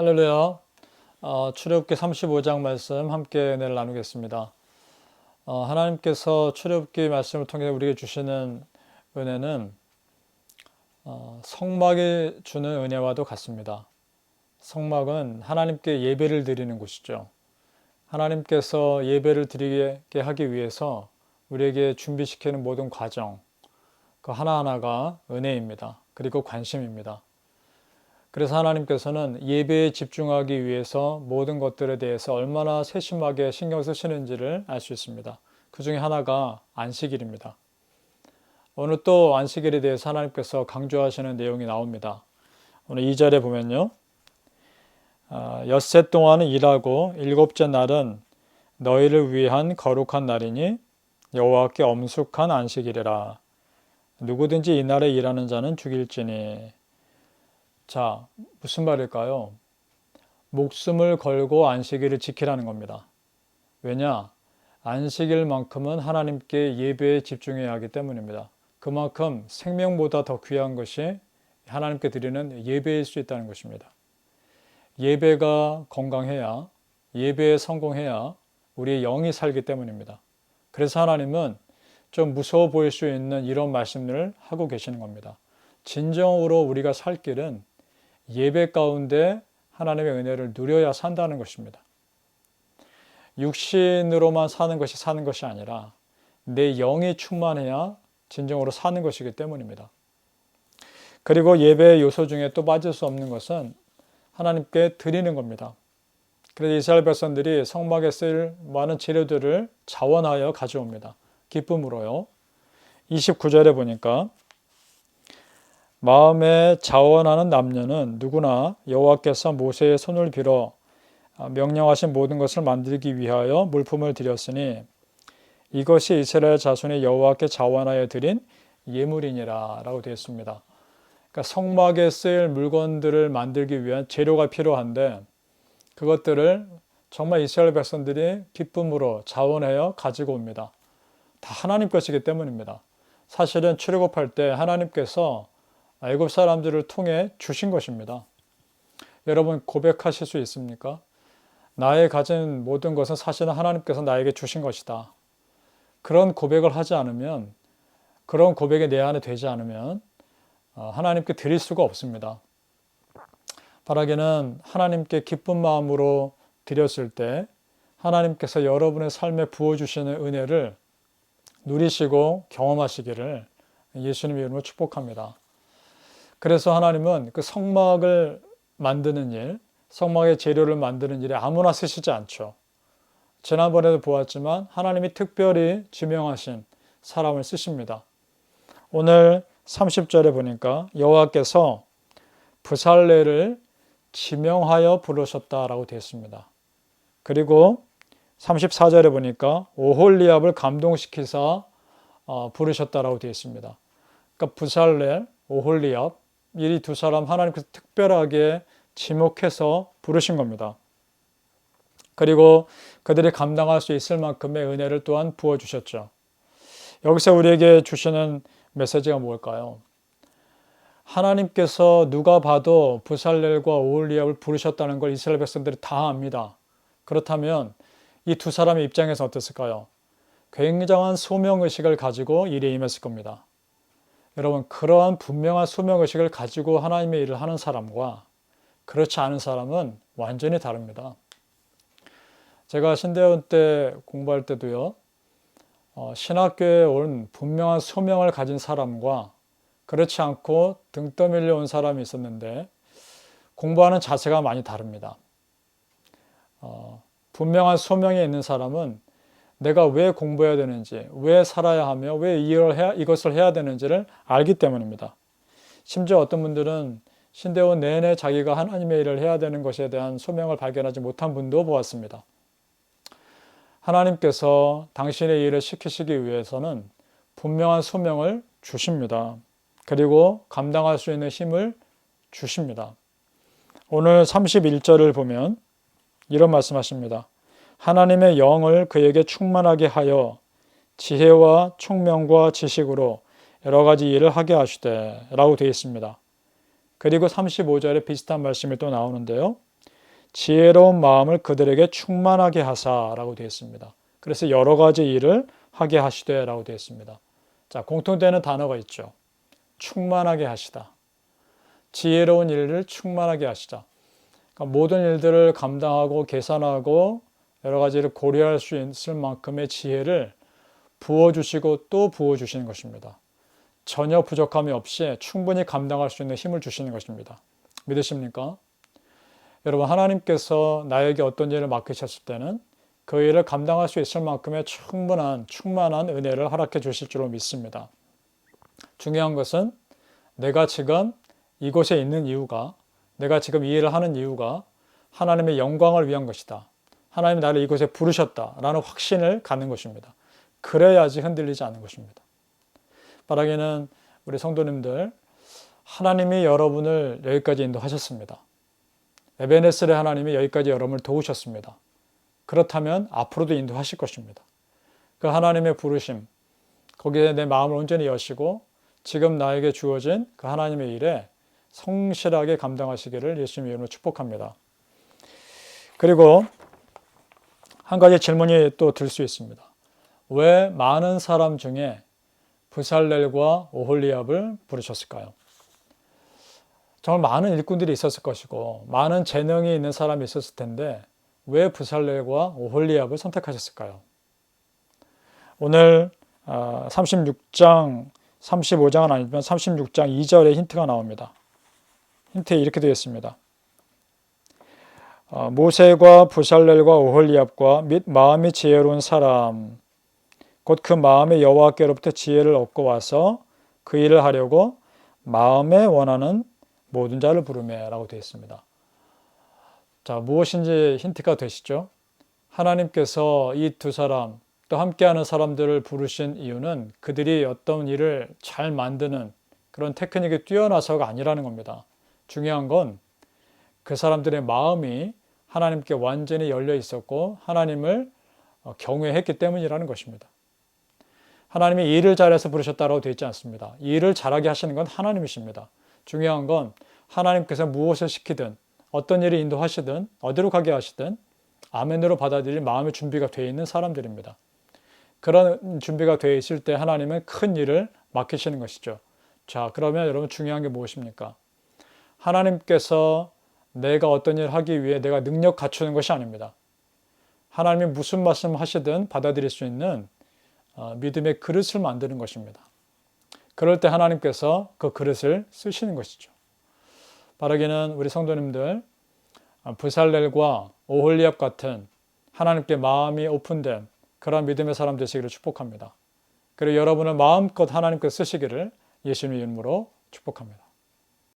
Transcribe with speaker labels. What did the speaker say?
Speaker 1: 할렐루야. 어, 출애굽기 35장 말씀 함께 은혜를 나누겠습니다. 어, 하나님께서 출애굽기 말씀을 통해 우리에게 주시는 은혜는 어, 성막이 주는 은혜와도 같습니다. 성막은 하나님께 예배를 드리는 곳이죠. 하나님께서 예배를 드리게 하기 위해서 우리에게 준비시키는 모든 과정, 그 하나하나가 은혜입니다. 그리고 관심입니다. 그래서 하나님께서는 예배에 집중하기 위해서 모든 것들에 대해서 얼마나 세심하게 신경 쓰시는지를 알 수 있습니다. 그 중에 하나가 안식일입니다. 오늘 또 안식일에 대해서 하나님께서 강조하시는 내용이 나옵니다. 오늘 2절에 보면요. 아, 엿새 동안은 일하고 일곱째 날은 너희를 위한 거룩한 날이니 여호와께 엄숙한 안식일이라. 누구든지 이날에 일하는 자는 죽일지니. 자, 무슨 말일까요? 목숨을 걸고 안식일을 지키라는 겁니다. 왜냐? 안식일만큼은 하나님께 예배에 집중해야 하기 때문입니다. 그만큼 생명보다 더 귀한 것이 하나님께 드리는 예배일 수 있다는 것입니다. 예배가 건강해야, 예배에 성공해야 우리의 영이 살기 때문입니다. 그래서 하나님은 좀 무서워 보일 수 있는 이런 말씀을 하고 계시는 겁니다. 진정으로 우리가 살 길은 예배 가운데 하나님의 은혜를 누려야 산다는 것입니다. 육신으로만 사는 것이 사는 것이 아니라 내 영이 충만해야 진정으로 사는 것이기 때문입니다. 그리고 예배의 요소 중에 또 빠질 수 없는 것은 하나님께 드리는 겁니다. 그래서 이스라엘 백성들이 성막에 쓸 많은 재료들을 자원하여 가져옵니다. 기쁨으로요. 29절에 보니까 마음에 자원하는 남녀는 누구나 여호와께서 모세의 손을 빌어 명령하신 모든 것을 만들기 위하여 물품을 드렸으니 이것이 이스라엘 자손의 여호와께 자원하여 드린 예물이니라라고 되어 있습니다. 그러니까 성막에 쓰일 물건들을 만들기 위한 재료가 필요한데 그것들을 정말 이스라엘 백성들이 기쁨으로 자원하여 가지고 옵니다. 다 하나님 것이기 때문입니다. 사실은 출애굽할 때 하나님께서 애굽 사람들을 통해 주신 것입니다. 여러분 고백하실 수 있습니까? 나의 가진 모든 것은 사실은 하나님께서 나에게 주신 것이다. 그런 고백을 하지 않으면 그런 고백이 내 안에 되지 않으면 어, 하나님께 드릴 수가 없습니다. 바라기는 하나님께 기쁜 마음으로 드렸을 때 하나님께서 여러분의 삶에 부어주시는 은혜를 누리시고 경험하시기를 예수님 이름으로 축복합니다. 그래서 하나님은 그 성막을 만드는 일, 성막의 재료를 만드는 일에 아무나 쓰시지 않죠. 지난번에도 보았지만 하나님이 특별히 지명하신 사람을 쓰십니다. 오늘 30절에 보니까 여호와께서 부살레를 지명하여 부르셨다라고 되어 있습니다. 그리고 34절에 보니까 오홀리압을 감동시키사 어, 부르셨다라고 되어 있습니다. 그러니까 부살렐, 오홀리압 이두 사람 하나님께서 특별하게 지목해서 부르신 겁니다. 그리고 그들이 감당할 수 있을 만큼의 은혜를 또한 부어 주셨죠. 여기서 우리에게 주시는 메시지가 뭘까요? 하나님께서 누가 봐도 부살렐과 오홀리압을 부르셨다는 걸 이스라엘 백성들이 다 압니다. 그렇다면 이 두 사람의 입장에서 어땠을까요? 굉장한 소명의식을 가지고 일에 임했을 겁니다. 여러분, 그러한 분명한 소명의식을 가지고 하나님의 일을 하는 사람과 그렇지 않은 사람은 완전히 다릅니다. 제가 신대원 때 공부할 때도요, 어, 신학교에 온 분명한 소명을 가진 사람과 그렇지 않고 등 떠밀려 온 사람이 있었는데 공부하는 자세가 많이 다릅니다. 어, 분명한 소명이 있는 사람은 내가 왜 공부해야 되는지, 왜 살아야 하며, 왜 해야, 이것을 해야 되는지를 알기 때문입니다. 심지어 어떤 분들은 신대원 내내 자기가 하나님의 일을 해야 되는 것에 대한 소명을 발견하지 못한 분도 보았습니다. 하나님께서 당신의 일을 시키시기 위해서는 분명한 소명을 주십니다. 그리고 감당할 수 있는 힘을 주십니다. 오늘 31절을 보면 이런 말씀하십니다. 하나님의 영을 그에게 충만하게 하여 지혜와 총명과 지식으로 여러 가지 일을 하게 하시되 라고 되어 있습니다. 그리고 35절에 비슷한 말씀이 또 나오는데요. 지혜로운 마음을 그들에게 충만하게 하사라고 되어 있습니다. 그래서 여러 가지 일을 하게 하시되라고 되어 있습니다. 자, 공통되는 단어가 있죠. 충만하게 하시다. 지혜로운 일을 충만하게 하시다. 그러니까 모든 일들을 감당하고 계산하고 여러 가지를 고려할 수 있을 만큼의 지혜를 부어주시고 또 부어주시는 것입니다. 전혀 부족함이 없이 충분히 감당할 수 있는 힘을 주시는 것입니다. 믿으십니까? 여러분, 하나님께서 나에게 어떤 일을 맡기셨을 때는 그 일을 감당할 수 있을 만큼의 충분한, 충만한 은혜를 허락해 주실 줄로 믿습니다. 중요한 것은 내가 지금 이곳에 있는 이유가, 내가 지금 이 일을 하는 이유가 하나님의 영광을 위한 것이다. 하나님 나를 이곳에 부르셨다라는 확신을 갖는 것입니다. 그래야지 흔들리지 않는 것입니다. 바라기는 우리 성도님들 하나님이 여러분을 여기까지 인도하셨습니다. 에베네스의 하나님이 여기까지 여러분을 도우셨습니다. 그렇다면 앞으로도 인도하실 것입니다. 그 하나님의 부르심, 거기에 내 마음을 온전히 여시고 지금 나에게 주어진 그 하나님의 일에 성실하게 감당하시기를 예수님 이름으로 축복합니다. 그리고 한 가지 질문이 또 들 수 있습니다. 왜 많은 사람 중에 부살렐과 오홀리압을 부르셨을까요? 정말 많은 일꾼들이 있었을 것이고 많은 재능이 있는 사람이 있었을 텐데 왜 부살렐과 오홀리압을 선택하셨을까요? 오늘 36장, 아, 35장은 아니지만 36장 2절에 힌트가 나옵니다. 힌트에 이렇게 되어 있습니다. 어, 모세과 부살렐과 오홀리압과 및 마음이 지혜로운 사람 곧 그 마음의 여호와께로부터 지혜를 얻고 와서 그 일을 하려고 마음에 원하는 모든 자를 부르매라고 되어 있습니다. 자, 무엇인지 힌트가 되시죠? 하나님께서 이 두 사람 또 함께하는 사람들을 부르신 이유는 그들이 어떤 일을 잘 만드는 그런 테크닉이 뛰어나서가 아니라는 겁니다. 중요한 건 그 사람들의 마음이 하나님께 완전히 열려 있었고 하나님을 어, 경외했기 때문이라는 것입니다. 하나님이 일을 잘해서 부르셨다고 되어 있지 않습니다. 일을 잘하게 하시는 건 하나님이십니다. 중요한 건 하나님께서 무엇을 시키든 어떤 일을 인도하시든 어디로 가게 하시든 아멘으로 받아들일 마음의 준비가 되어 있는 사람들입니다. 그런 준비가 되어 있을 때 하나님은 큰 일을 맡기시는 것이죠. 자, 그러면 여러분 중요한 게 무엇입니까? 하나님께서 내가 어떤 일을 하기 위해 내가 능력 갖추는 것이 아닙니다. 하나님이 무슨 말씀 하시든 받아들일 수 있는 어, 믿음의 그릇을 만드는 것입니다. 그럴 때 하나님께서 그 그릇을 쓰시는 것이죠. 바라기는 우리 성도님들 어, 부살렐과 오홀리압 같은 하나님께 마음이 오픈된 그런 믿음의 사람 되시기를 축복합니다. 그리고 여러분은 마음껏 하나님께 쓰시기를 예수님의 이름으로 축복합니다.